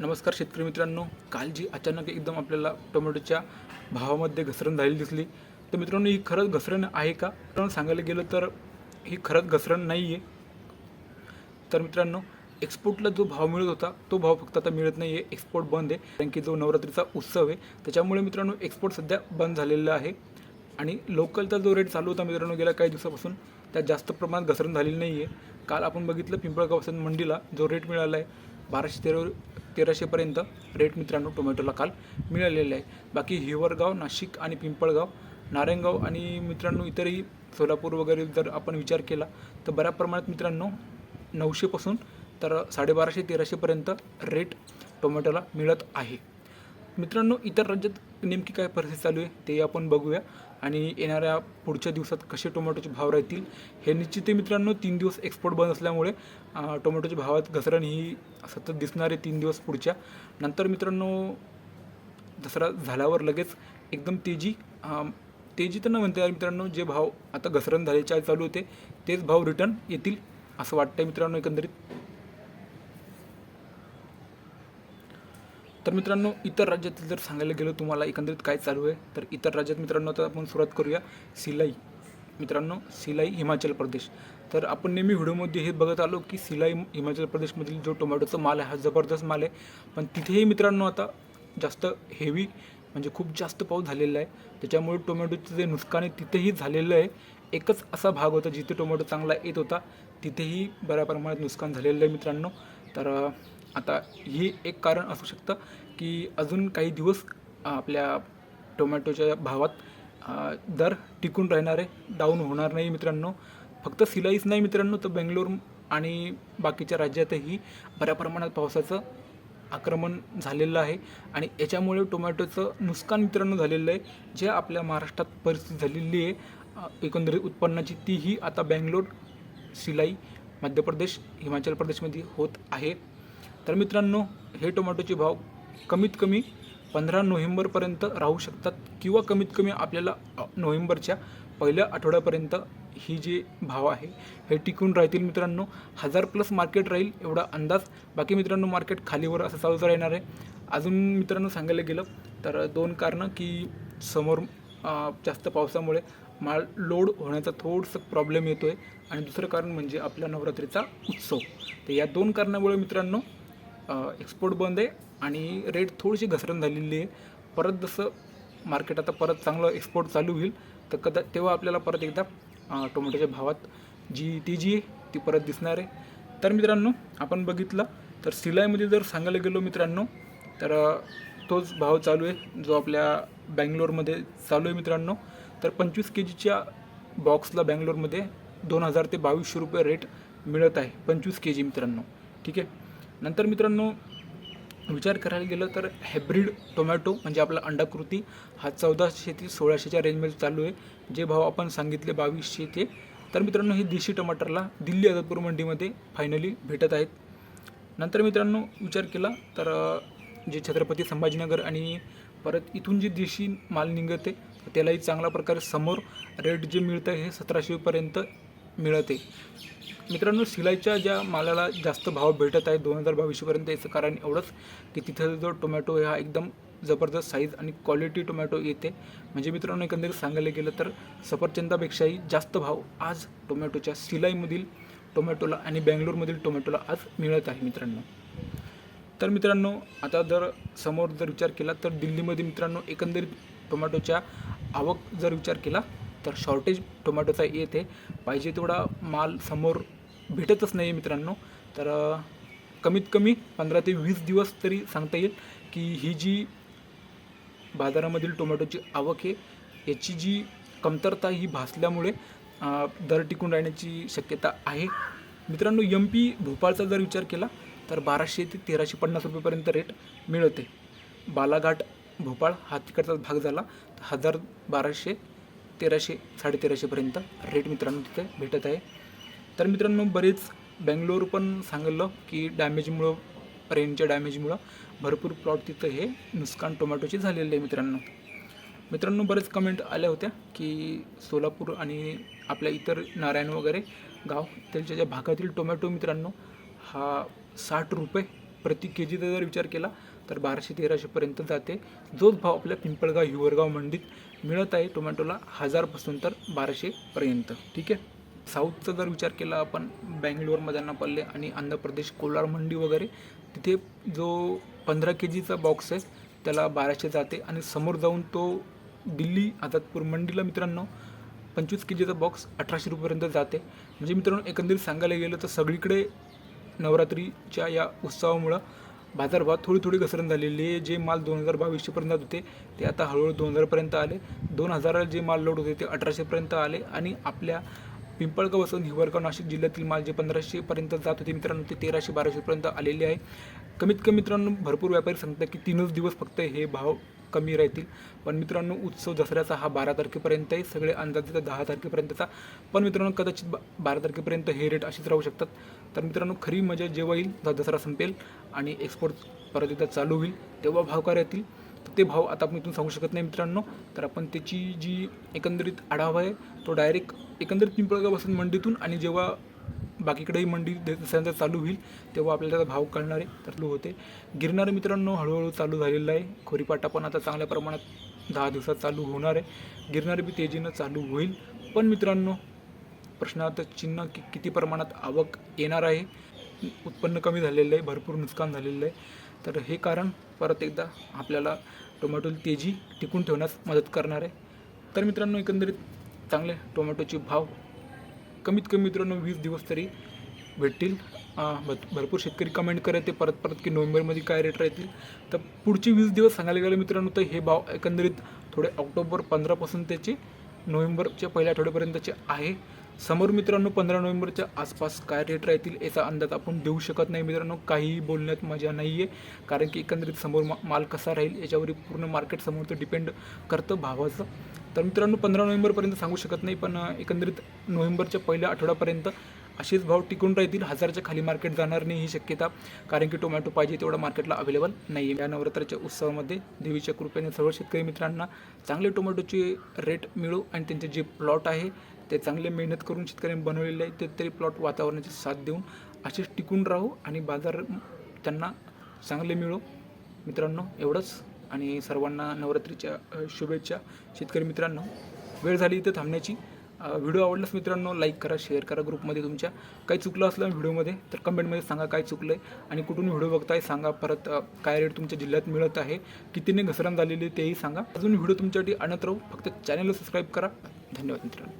नमस्कार शेतकरी मित्रांनो. काल जी अचानक एकदम आपल्याला टोमॅटोच्या भावामध्ये घसरण झालेली दिसली. तर मित्रांनो ही खरंच घसरण आहे का? मित्रांनो सांगायला गेलं तर ही खरंच घसरण नाही आहे तर मित्रांनो एक्सपोर्टला जो भाव मिळत होता तो भाव फक्त आता मिळत नाही आहे एक्सपोर्ट बंद आहे. कारण की जो नवरात्रीचा उत्सव आहे त्याच्यामुळे मित्रांनो एक्सपोर्ट सध्या बंद झालेला आहे. आणि लोकलचा जो रेट चालू होता मित्रांनो गेल्या काही दिवसापासून त्यात जास्त प्रमाणात घसरण झालेली नाही आहे काल आपण बघितलं पिंपळगाव मंडीला जो रेट मिळाला आहे बाराशे तेरा तेराशेपर्यंत रेट मित्रांनो टोमॅटोला काल मिळालेले आहे. बाकी हिवरगाव नाशिक आणि पिंपळगाव नारायणगाव आणि मित्रांनो इतरही सोलापूर वगैरे जर आपण विचार केला तर बऱ्या प्रमाणात मित्रांनो नऊशेपासून तर साडेबाराशे तेराशेपर्यंत रेट टोमॅटोला मिळत आहे. मित्रांनो इतर राज्यात नेमकी काय परिस्थिती चालू आहे ते आपण बघूया. आणि येणाऱ्या पुढच्या दिवसात कसे टोमॅटोचे भाव राहतील हे निश्चित आहे मित्रांनो तीन दिवस एक्सपोर्ट बंद असल्यामुळे टोमॅटोच्या भावात घसरण ही सतत दिसणार आहे तीन दिवस पुढच्या. नंतर मित्रांनो दसरा झाल्यावर लगेच एकदम तेजी तेजी तर न म्हणता मित्रांनो जे भाव आता घसरण झाल्याच्या चालू होते तेच भाव रिटर्न येतील असं वाटतंय मित्रांनो एकंदरीत. तर मित्रांनो इतर राज्यातील जर सांगायला गेलं तुम्हाला एकंदरीत काय चालू आहे? तर इतर राज्यात मित्रांनो आता आपण सुरुवात करूया. सिलाई. मित्रांनो सिलाई हिमाचल प्रदेश. तर आपण नेहमी व्हिडिओमध्ये हे बघत आलो की सिलाई हिमाचल प्रदेशमधील जो टोमॅटोचा माल आहे हा जबरदस्त माल आहे. पण तिथेही मित्रांनो आता जास्त हेवी म्हणजे खूप जास्त पाऊस झालेला आहे. त्याच्यामुळे टोमॅटोचं जे नुकसान आहे तिथेही झालेलं आहे. एकच असा भाग होता जिथे टोमॅटो चांगला येत होता तिथेही बऱ्या प्रमाणात नुकसान झालेलं आहे मित्रांनो. तर आता ही एक कारण असू शकतं की अजून काही दिवस आपल्या टोमॅटोच्या भावात दर टिकून राहणार आहे डाऊन होणार नाही मित्रांनो. फक्त सिलाईच नाही मित्रांनो तर बेंगलोर आणि बाकीच्या राज्यातही बऱ्या प्रमाणात पावसाचं आक्रमण झालेलं आहे. आणि याच्यामुळे टोमॅटोचं नुकसान मित्रांनो झालेलं आहे. जे आपल्या महाराष्ट्रात परिस्थिती झालेली आहे एकंदरीत उत्पन्नाची तीही आता बँगलोर सिलाई मध्य प्रदेश हिमाचल प्रदेशमध्ये होत आहे. तर मित्रांनो हे टोमॅटोचे भाव कमीत कमी पंधरा नोव्हेंबरपर्यंत राहू शकतात किंवा कमीत कमी आपल्याला नोव्हेंबरच्या पहिल्या आठवड्यापर्यंत ही जे भाव आहे हे टिकून राहतील मित्रांनो. हजार प्लस मार्केट राहील एवढा अंदाज. बाकी मित्रांनो मार्केट खालीवर असं चालूच राहणार आहे. अजून मित्रांनो सांगायला गेलं तर दोन कारणं की समोर जास्त पावसामुळे माल लोड होण्याचा थोडंसं प्रॉब्लेम येतो आहे आणि दुसरं कारण म्हणजे आपल्या नवरात्रीचा उत्सव. तर या दोन कारणामुळे मित्रांनो एक्सपोर्ट बंद आहे आणि रेट थोडीशी घसरण झालेली आहे. परत जसं मार्केट आता परत चांगलं एक्सपोर्ट चालू होईल तर कदा तेव्हा आपल्याला परत एकदा टोमॅटोच्या भावात जी तेजी आहे ती परत दिसणार आहे. तर मित्रांनो आपण बघितलं तर सिलाईमध्ये जर सांगायला गेलो मित्रांनो तर तोच भाव चालू आहे जो आपल्या बँगलोरमध्ये चालू आहे मित्रांनो. तर पंचवीस के जीच्या बॉक्सला बँगलोरमध्ये दोन हजार ते बावीसशे रुपये रेट मिळत आहे पंचवीस के जी मित्रांनो. ठीक आहे? नंतर मित्रांनो विचार करायला गेलं तर हायब्रिड टोमॅटो म्हणजे आपला अंडाकृती हा चौदाशे ते सोळाशेच्या रेंजमध्ये चालू आहे. जे भाव आपण सांगितले बावीसशे ते. तर मित्रांनो हे देशी टमाटरला दिल्ली आदतपूर मंडीमध्ये फायनली भेटत आहेत. नंतर मित्रांनो विचार केला तर जे छत्रपती संभाजीनगर आणि परत इथून जे देशी माल निघते त्यालाही चांगल्या प्रकारे समोर रेट जे मिळतं हे सतराशेपर्यंत मिळते. मित्रांनो शिलाईच्या ज्या मालाला जास्त भाव भेटत आहे दोन हजार बावीसपर्यंत याचं कारण एवढंच की तिथं जो टोमॅटो हा एकदम जबरदस्त साईज आणि क्वालिटी टोमॅटो येते. म्हणजे मित्रांनो एकंदरीत सांगायला गेलं तर सफरचंदापेक्षाही जास्त भाव आज टोमॅटोच्या शिलाईमधील टोमॅटोला आणि बँगलोरमधील टोमॅटोला आज मिळत आहे मित्रांनो. तर मित्रांनो आता जर समोर जर विचार केला तर दिल्लीमध्ये मित्रांनो एकंदरीत टोमॅटोच्या आवक जर विचार केला तर शॉर्टेज टोमॅटोचा येते. पाहिजे तेवढा माल समोर भेटतच नाही मित्रांनो. तर कमीत कमी पंधरा ते वीस दिवस तरी सांगता येईल की ही जी बाजारामधील टोमॅटोची आवक आहे याची जी कमतरता ही भासल्यामुळे दर टिकून राहण्याची शक्यता आहे. मित्रांनो यम पी भोपाळचा जर विचार केला तर बाराशे ते तेराशे पन्नास रुपयेपर्यंत रेट मिळते. बालाघाट भोपाळ हा तिकडचाच भाग झाला. तर हजार बाराशे तेराशे साडेतेराशेपर्यंत रेट मित्रांनो तिथे भेटत आहे. तर मित्रांनो बरेच बँगलोर पण सांगितलं की डॅमेजमुळं रेनच्या डॅमेजमुळं भरपूर प्लॉट तिथं हे नुकसान टोमॅटोचे झालेले आहे मित्रांनो. मित्रांनो बरेच कमेंट आल्या होत्या की सोलापूर आणि आपल्या इतर नारायण वगैरे गाव त्यांच्या ज्या भागातील टोमॅटो मित्रांनो हा साठ रुपये प्रति के जीचा जर विचार केला तर बाराशे तेराशेपर्यंत जाते. जोच भाव आपल्या पिंपळगाव हिवरगाव मंडीत मिळत आहे टोमॅटोला हजारपासून तर बाराशेपर्यंत. ठीक आहे? साऊथचा जर विचार केला आपण बँगलोर मदनापल्ले आणि आंध्र प्रदेश कोलार मंडी वगैरे तिथे जो पंधरा के जीचा बॉक्स आहे त्याला बाराशे जाते आणि समोर जाऊन तो दिल्ली आझादपूर मंडीला मित्रांनो पंचवीस के जीचा बॉक्स अठराशे रुपयेपर्यंत जाते. म्हणजे मित्रांनो एकंदरीत सांगायला गेलं तर सगळीकडे नवरात्रीच्या या उत्सवामुळं बाजारभाव थोडी थोडी घसरण झालेली आहे. जे माल दोन हजार बावीसशेपर्यंत होते ते आता हळूहळू दोन हजारपर्यंत आले. दोन हजाराला जे माल लोड होते ते अठराशेपर्यंत आले. आणि आपल्या पिंपळगाव असून हिवरगाव नाशिक जिल्ह्यातील माल जे पंधराशेपर्यंत जात होते मित्रांनो ते तेराशे बाराशेपर्यंत आलेले आहे. कमीत कमी मित्रांनो भरपूर व्यापारी सांगतात की तीनच दिवस फक्त हे भाव कमी राहतील. पण मित्रांनो उत्सव दसऱ्याचा हा बारा तारखेपर्यंत आहे सगळे अंदाजे दहा तारखेपर्यंतचा. पण मित्रांनो कदाचित बा बारा तारखेपर्यंत हे रेट असेच राहू शकतात. तर मित्रांनो खरी मजा जेव्हा येईल दसरा संपेल आणि एक्सपोर्ट परत एकदा चालू होईल. तेव्हा भाव काय राहतील तर ते भाव आता आपण इथून सांगू शकत नाही मित्रांनो. तर आपण त्याची जी एकंदरीत आढावा आहे तो डायरेक्ट एकंदरीत पिंपळगावापासून मंडीतून आणि जेव्हा बाकीकडेही मंडी दसऱ्यानंतर चालू होईल तेव्हा आपल्याला त्याचा भाव कळणार आहे तर चालू होते. गिरणारे मित्रांनो हळूहळू चालू झालेलं आहे. खोरीपाटा पण आता चांगल्या प्रमाणात दहा दिवसात चालू होणार आहे. गिरणारे बी तेजीनं चालू होईल. पण मित्रांनो प्रश्नार्थ चिन्ह की किती प्रमाणात आवक येणार आहे? उत्पन्न कमी झालेलं आहे भरपूर नुकसान झालेलं आहे. तर हे कारण परत एकदा आपल्याला टोमॅटो तेजी टिकून ठेवण्यास मदत करणार आहे. तर मित्रांनो एकंदरीत चांगले टोमॅटोचे भाव कमीत कमी मित्रांनो वीस दिवस तरी भेटतील. भरपूर शेतकरी कमेंट करत ते परत परत की नोव्हेंबरमध्ये काय रेट राहतील. तर पुढचे वीस दिवस सांगायला गेलं मित्रांनो तर हे भाव एकंदरीत थोडे ऑक्टोबर पंधरापासून त्याचे नोव्हेंबरच्या पहिल्या आठवड्यापर्यंतचे आहे. समोर मित्रांनो पंधरा नोव्हेंबरच्या आसपास काय रेट राहतील याचा अंदाज आपण देऊ शकत नाही मित्रांनो. काहीही बोलण्यात मजा नाही आहे कारण की एकंदरीत समोर मा माल कसा राहील याच्यावर पूर्ण मार्केट समोर ते डिपेंड करतं भावाचं. तर मित्रांनो पंधरा नोव्हेंबरपर्यंत सांगू शकत नाही पण एकंदरीत नोव्हेंबरच्या पहिल्या आठवड्यापर्यंत असेच भाव टिकून राहतील. हजारच्या खाली मार्केट जाणार नाही ही शक्यता. कारण की टोमॅटो पाहिजे तेवढा मार्केटला अवेलेबल नाही आहे या नवरात्राच्या उत्सवामध्ये देवीच्या कृपेने सर्व शेतकरी मित्रांना चांगले टोमॅटोचे रेट मिळू आणि त्यांचे जे प्लॉट आहे ते चांगले मेहनत करून शेतकऱ्यांनी बनवलेले आहे ते तरी प्लॉट वातावरणाची साथ देऊन असेच टिकून राहू आणि बाजार त्यांना चांगले मिळो. मित्रांनो एवढंच. आणि सर्वांना नवरात्रीच्या शुभेच्छा. शेतकरी मित्रांनो वेळ झाली इथं थांबण्याची. व्हिडिओ आवडलाच मित्रांनो लाईक करा शेअर करा ग्रुपमध्ये तुमच्या काही चुकलं असलं व्हिडिओमध्ये तर कमेंटमध्ये सांगा काय चुकलं आहे आणि कुठून व्हिडिओ बघताय सांगा परत काय रेट तुमच्या जिल्ह्यात मिळत आहे कितीने घसरण झालेली आहे तेही सांगा. अजून व्हिडिओ तुमच्यासाठी आणत राहू. फक्त चॅनलला सबस्क्राईब करा. धन्यवाद मित्रांनो.